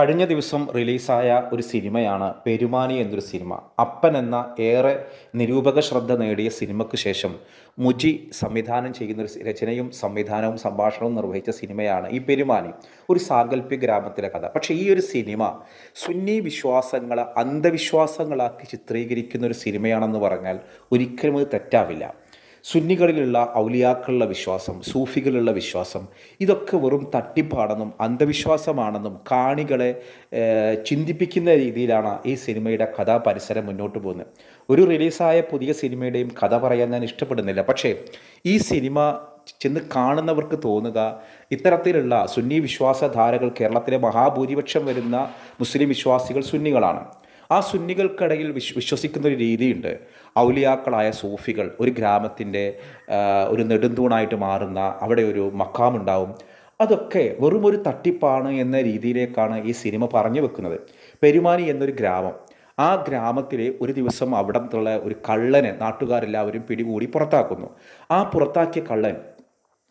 കഴിഞ്ഞ ദിവസം റിലീസായ ഒരു സിനിമയാണ് പെരുമാനി എന്നൊരു സിനിമ. അപ്പൻ എന്ന ഏറെ നിരൂപക ശ്രദ്ധ നേടിയ സിനിമയ്ക്ക് ശേഷം മുജി സംവിധാനം ചെയ്യുന്ന ഒരു രചനയും സംവിധാനവും സംഭാഷണവും നിർവഹിച്ച സിനിമയാണ് ഈ പെരുമാനി. ഒരു സാങ്കല്പിക ഗ്രാമത്തിലെ കഥ. പക്ഷേ ഈ ഒരു സിനിമ സുന്നി വിശ്വാസങ്ങളെ അന്ധവിശ്വാസങ്ങളാക്കി ചിത്രീകരിക്കുന്ന ഒരു സിനിമയാണെന്ന് പറഞ്ഞാൽ ഒരിക്കലും അത് തെറ്റാവില്ല. സുന്നികളിലുള്ള ഔലിയാക്കളുള്ള വിശ്വാസം സൂഫികളുള്ള വിശ്വാസം ഇതൊക്കെ വെറും തട്ടിപ്പാണെന്നും അന്ധവിശ്വാസമാണെന്നും കാണികളെ ചിന്തിപ്പിക്കുന്ന രീതിയിലാണ് ഈ സിനിമയുടെ കഥാപരിസരം മുന്നോട്ട് പോകുന്നത്. ഒരു റിലീസായ പുതിയ സിനിമയുടെയും കഥ പറയാൻ ഞാൻ ഇഷ്ടപ്പെടുന്നില്ല. പക്ഷേ ഈ സിനിമ ചെന്ന് കാണുന്നവർക്ക് തോന്നുക ഇത്തരത്തിലുള്ള സുന്നി വിശ്വാസധാരകൾ കേരളത്തിലെ മഹാഭൂരിപക്ഷം വരുന്ന മുസ്ലിം വിശ്വാസികൾ സുന്നികളാണ്. ആ സുന്നികൾക്കിടയിൽ വിശ്വ വിശ്വസിക്കുന്ന ഒരു രീതിയുണ്ട്. ഔലിയാക്കളായ സൂഫികൾ ഒരു ഗ്രാമത്തിന്റെ ഒരു നെടുന്തൂണായിട്ട് മാറുന്ന അവിടെ ഒരു മക്കാമുണ്ടാവും അതൊക്കെ വെറും ഒരു തട്ടിപ്പാണ് എന്ന രീതിയിലേക്കാണ് ഈ സിനിമ പറഞ്ഞു വെക്കുന്നത്. പെരുമാനി എന്നൊരു ഗ്രാമം. ആ ഗ്രാമത്തിലെ ഒരു ദിവസം അവിടത്തുള്ള ഒരു കള്ളനെ നാട്ടുകാരെല്ലാവരും പിടികൂടി പുറത്താക്കുന്നു. ആ പുറത്താക്കിയ കള്ളൻ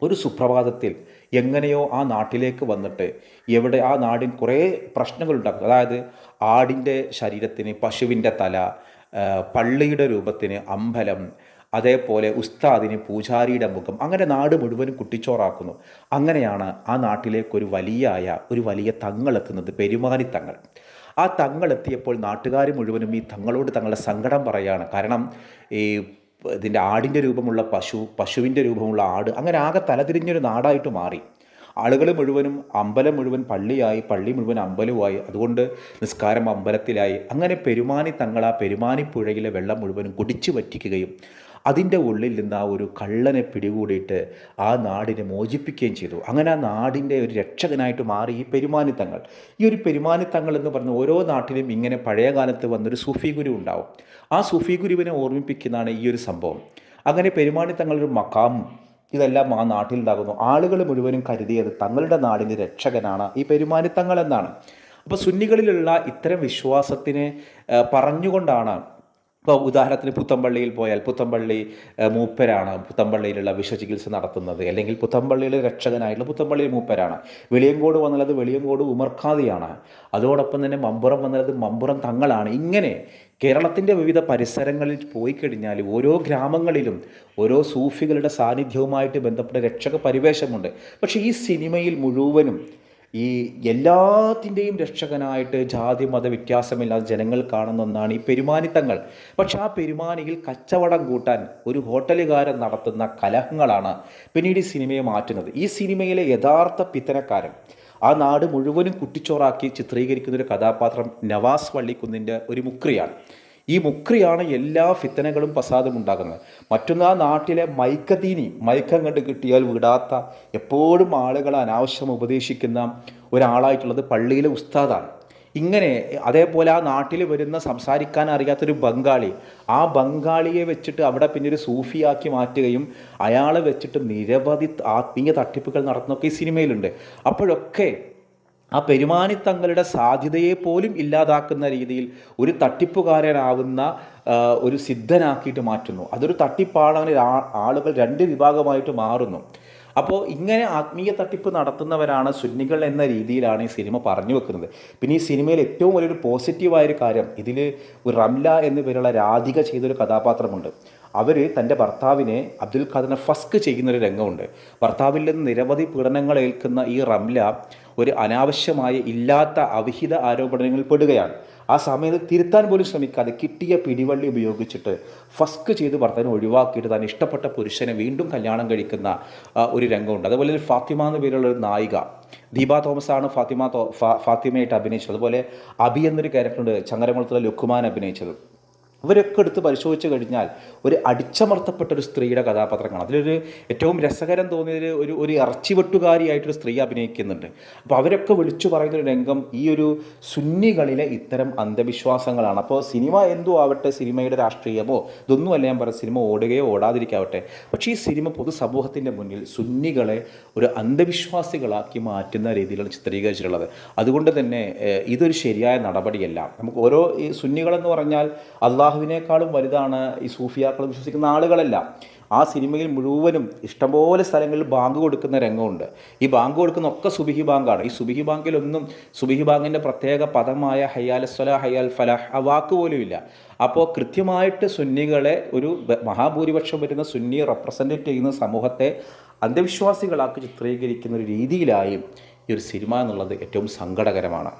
ഒരു സുപ്രഭാതത്തിൽ എങ്ങനെയോ ആ നാട്ടിലേക്ക് വന്നിട്ട് എവിടെ ആ നാടിൻ കുറേ പ്രശ്നങ്ങൾ ഉണ്ടാക്കും അതായത് ആടിന്റെ ശരീരത്തിന് പശുവിന്റെ തല പള്ളിയുടെ രൂപത്തിന് അമ്പലം അതേപോലെ ഉസ്താദിന് പൂജാരിയുടെ മുഖം അങ്ങനെ നാട് മുഴുവനും കുട്ടിച്ചോറാക്കുന്നു. അങ്ങനെയാണ് ആ നാട്ടിലേക്ക് ഒരു വലിയായ ഒരു വലിയ തങ്ങളെത്തുന്നത് പെരുമാനി തങ്ങൾ. ആ തങ്ങളെത്തിയപ്പോൾ നാട്ടുകാർ മുഴുവനും ഈ തങ്ങളോട് തങ്ങളുടെ സങ്കടം പറയാണ്. കാരണം ഈ ഇതിന്റെ ആടിന്റെ രൂപമുള്ള പശു പശുവിന്റെ രൂപമുള്ള ആട് അങ്ങനെ ആകെ തലതിരിഞ്ഞൊരു നാടായിട്ട് മാറി. ആളുകൾ മുഴുവനും അമ്പലം മുഴുവൻ പള്ളിയായി പള്ളി മുഴുവൻ അമ്പലവുമായി അതുകൊണ്ട് നിസ്കാരം അമ്പലത്തിലായി. അങ്ങനെ പെരുമാനി തങ്ങളാ പെരുമാനി പുഴയിലെ വെള്ളം മുഴുവനും കുടിച്ചു വറ്റിക്കുകയും അതിന്റെ ഉള്ളിൽ നിന്ന് ആ ഒരു കള്ളനെ പിടികൂടിയിട്ട് ആ നാടിനെ മോചിപ്പിക്കുകയും ചെയ്തു. അങ്ങനെ ആ നാടിന്റെ ഒരു രക്ഷകനായിട്ട് മാറി ഈ പെരുമാനിത്തങ്ങൾ. ഈ ഒരു പെരുമാനിത്തങ്ങൾ എന്ന് പറഞ്ഞ ഓരോ നാട്ടിലും ഇങ്ങനെ പഴയ കാലത്ത് വന്നൊരു സൂഫി ഗുരു ഉണ്ടാവും. ആ സൂഫി ഗുരുവിനെ ഓർമ്മിപ്പിക്കുന്നതാണ് ഈ ഒരു സംഭവം. അങ്ങനെ പെരുമാനിത്തങ്ങളൊരു മക്കാം ഇതെല്ലാം ആ നാട്ടിൽ ഉണ്ടാകുന്നു. ആളുകൾ മുഴുവനും കരുതിയത് തങ്ങളുടെ നാടിന്റെ രക്ഷകനാണ് ഈ പെരുമാനിത്തങ്ങൾ എന്നാണ്. അപ്പോൾ സുന്നികളിലുള്ള ഇത്തരം വിശ്വാസത്തിനെ പറഞ്ഞുകൊണ്ടാണ് ഇപ്പോൾ ഉദാഹരണത്തിന് പുത്തമ്പള്ളിയിൽ പോയാൽ പുത്തമ്പള്ളി മൂപ്പരാണ് പുത്തമ്പള്ളിയിലുള്ള വിഷചികിത്സ നടത്തുന്നത്. അല്ലെങ്കിൽ പുത്തമ്പള്ളിയിലെ രക്ഷകനായിട്ടുള്ള പുത്തമ്പള്ളിയിൽ മൂപ്പരാണ്. വെളിയങ്കോട് വന്നുള്ളത് വെളിയങ്കോട് ഉമർഖാദിയാണ്. അതോടൊപ്പം തന്നെ മമ്പുറം വന്നുള്ളത് മമ്പുറം തങ്ങളാണ്. ഇങ്ങനെ കേരളത്തിന്റെ വിവിധ പരിസരങ്ങളിൽ പോയി കഴിഞ്ഞാൽ ഓരോ ഗ്രാമങ്ങളിലും ഓരോ സൂഫികളുടെ സാന്നിധ്യവുമായിട്ട് ബന്ധപ്പെട്ട രക്ഷക പരിവേഷമുണ്ട്. പക്ഷേ ഈ സിനിമയിൽ മുഴുവനും ഈ എല്ലാത്തിന്റെയും രക്ഷകനായിട്ട് ജാതി മത വ്യത്യാസമില്ലാതെ ജനങ്ങൾ കാണുന്ന ഒന്നാണ് ഈ പെരുമാനിത്തങ്ങൾ. പക്ഷെ ആ പെരുമാനിയിൽ കച്ചവടം കൂട്ടാൻ ഒരു ഹോട്ടലുകാരൻ നടത്തുന്ന കലഹങ്ങളാണ് പിന്നീട് ഈ സിനിമയെ മാറ്റുന്നത്. ഈ സിനിമയിലെ യഥാർത്ഥ പിത്തനക്കാരൻ ആ നാട് മുഴുവനും കുട്ടിച്ചോറാക്കി ചിത്രീകരിക്കുന്ന ഒരു കഥാപാത്രം നവാസ് വള്ളിക്കുന്നിന്റെ ഒരു മുക്രിയാണ്. ഈ മുക്രിയാണ് എല്ലാ ഫിത്തനകളും പ്രസാദം ഉണ്ടാകുന്നത്. മറ്റൊന്ന് ആ നാട്ടിലെ മൈക്കതീനി മയക്കം കണ്ട് കിട്ടിയാൽ വിടാത്ത എപ്പോഴും ആളുകളെ അനാവശ്യം ഉപദേശിക്കുന്ന ഒരാളായിട്ടുള്ളത് പള്ളിയിലെ ഉസ്താദാണ്. ഇങ്ങനെ അതേപോലെ ആ നാട്ടിൽ വരുന്ന സംസാരിക്കാൻ അറിയാത്തൊരു ബംഗാളി ആ ബംഗാളിയെ വെച്ചിട്ട് അവിടെ പിന്നെ ഒരു സൂഫിയാക്കി മാറ്റുകയും അയാളെ വെച്ചിട്ട് നിരവധി ആത്മീയ തട്ടിപ്പുകൾ നടത്തുന്നൊക്കെ ഈ സിനിമയിലുണ്ട്. അപ്പോഴൊക്കെ ആ പെരുമാനിത്തങ്ങളുടെ സാധ്യതയെ പോലും ഇല്ലാതാക്കുന്ന രീതിയിൽ ഒരു തട്ടിപ്പുകാരനാവുന്ന ഒരു സിദ്ധനാക്കിയിട്ട് മാറ്റുന്നു. അതൊരു തട്ടിപ്പാണ് ആളുകൾ രണ്ട് വിഭാഗമായിട്ട് മാറുന്നു. അപ്പോൾ ഇങ്ങനെ ആത്മീയ തട്ടിപ്പ് നടത്തുന്നവരാണ് സുന്നികൾ എന്ന രീതിയിലാണ് ഈ സിനിമ പറഞ്ഞു വെക്കുന്നത്. പിന്നെ ഈ സിനിമയിൽ ഏറ്റവും വലിയൊരു പോസിറ്റീവായൊരു കാര്യം ഇതിൽ ഒരു റംല എന്നു പേരുള്ള രാധിക ചെയ്തൊരു കഥാപാത്രമുണ്ട്. അവർ തന്റെ ഭർത്താവിനെ അബ്ദുൽ ഖാദറിനെ ഫസ്ക് ചെയ്യുന്നൊരു രംഗമുണ്ട്. ഭർത്താവിൽ നിന്ന് നിരവധി പീഡനങ്ങൾ ഏൽക്കുന്ന ഈ റംല ഒരു അനാവശ്യമായ ഇല്ലാത്ത അവിഹിത ആരോപണങ്ങളിൽ പെടുകയാണ്. ആ സമയത്ത് തിരുത്താൻ പോലും ശ്രമിക്കാതെ കിട്ടിയ പിടിവള്ളി ഉപയോഗിച്ചിട്ട് ഫസ്ക് ചെയ്ത് ഭർത്താവിനെ ഒഴിവാക്കിയിട്ട് താൻ ഇഷ്ടപ്പെട്ട പുരുഷനെ വീണ്ടും കല്യാണം കഴിക്കുന്ന ഒരു രംഗമുണ്ട്. അതുപോലെ ഒരു ഫാത്തിമ എന്ന പേരുള്ള ഒരു നായിക ദീപ തോമസ് ആണ് ഫാത്തിമ ഫാത്തിമയായിട്ട് അഭിനയിച്ചത്. അതുപോലെ അബി എന്നൊരു ക്യാരക്ടറുണ്ട് ചങ്ങരകുളത്തുള്ള ലുക്കുമാൻ അഭിനയിച്ചത്. ഇവരൊക്കെ എടുത്ത് പരിശോധിച്ച് കഴിഞ്ഞാൽ ഒരു അടിച്ചമർത്തപ്പെട്ട ഒരു സ്ത്രീയുടെ കഥാപാത്രങ്ങളാണ്. അതിലൊരു ഏറ്റവും രസകരം തോന്നിയത് ഒരു ഒരു ഇറച്ചി വെട്ടുകാരിയായിട്ടൊരു സ്ത്രീ അഭിനയിക്കുന്നുണ്ട്. അപ്പോൾ അവരൊക്കെ വിളിച്ചു പറയുന്നൊരു രംഗം ഈ ഒരു സുന്നികളിലെ ഇത്തരം അന്ധവിശ്വാസങ്ങളാണ്. അപ്പോൾ സിനിമ എന്തോ ആവട്ടെ സിനിമയുടെ രാഷ്ട്രീയമോ ഇതൊന്നുമല്ല ഞാൻ പറയുന്നത് സിനിമ ഓടുകയോ ഓടാതിരിക്കാവട്ടെ. പക്ഷേ ഈ സിനിമ പൊതുസമൂഹത്തിന്റെ മുന്നിൽ സുന്നികളെ ഒരു അന്ധവിശ്വാസികളാക്കി മാറ്റുന്ന രീതിയിലാണ് ചിത്രീകരിച്ചിട്ടുള്ളത്. അതുകൊണ്ട് തന്നെ ഇതൊരു ശരിയായ നടപടിയല്ല. നമുക്ക് ഓരോ ഈ സുന്നികളെന്ന് പറഞ്ഞാൽ അള്ളാഹുവിനേക്കാളും വലുതാണ് ഈ സൂഫിയാക്കൾ വിശ്വസിക്കുന്ന ആളുകളല്ല. ആ സിനിമയിൽ മുഴുവനും ഇഷ്ടംപോലെ സ്ഥലങ്ങളിൽ ബാങ്ക് കൊടുക്കുന്ന രംഗമുണ്ട്. ഈ ബാങ്ക് കൊടുക്കുന്ന ഒക്കെ സുബിഹി ബാങ്കാണ്. ഈ സുബിഹി ബാങ്കിലൊന്നും സുബിഹി ബാങ്കിന്റെ പ്രത്യേക പദമായ ഹയ്യാലസ്വല ഹയ്യാൽ ഫലാഹ് ആ വാക്ക് പോലുമില്ല അപ്പോൾ കൃത്യമായിട്ട് സുന്നികളെ ഒരു മഹാഭൂരിപക്ഷം വരുന്ന സുന്നിയെ റെപ്രസെന്റേറ്റ് ചെയ്യുന്ന സമൂഹത്തെ അന്ധവിശ്വാസികളാക്കി ചിത്രീകരിക്കുന്ന ഒരു രീതിയിലായും ഈ ഒരു സിനിമ എന്നുള്ളത് ഏറ്റവും സങ്കടകരമാണ്.